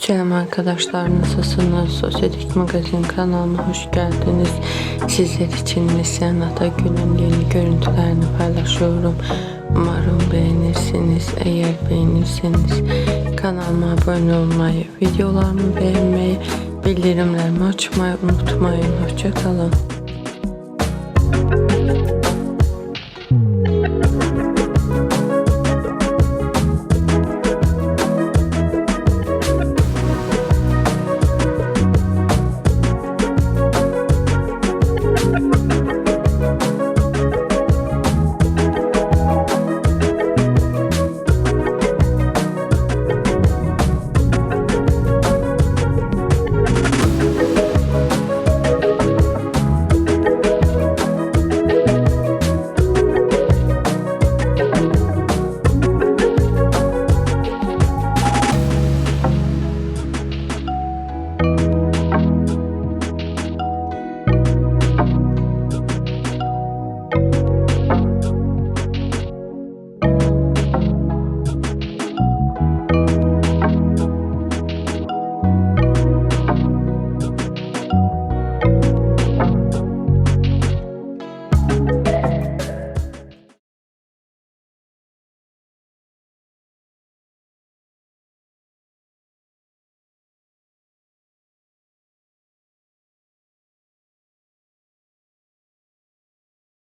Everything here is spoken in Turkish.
Selam arkadaşlar nasılsınız? Sosyetik Magazin kanalına hoş geldiniz. Sizler için Neslihan Atagül'ün yeni görüntülerini paylaşıyorum. Umarım beğenirsiniz. Eğer beğenirseniz kanalıma abone olmayı, videolarımı beğenmeyi, bildirimlerimi açmayı unutmayın. Hoşçakalın.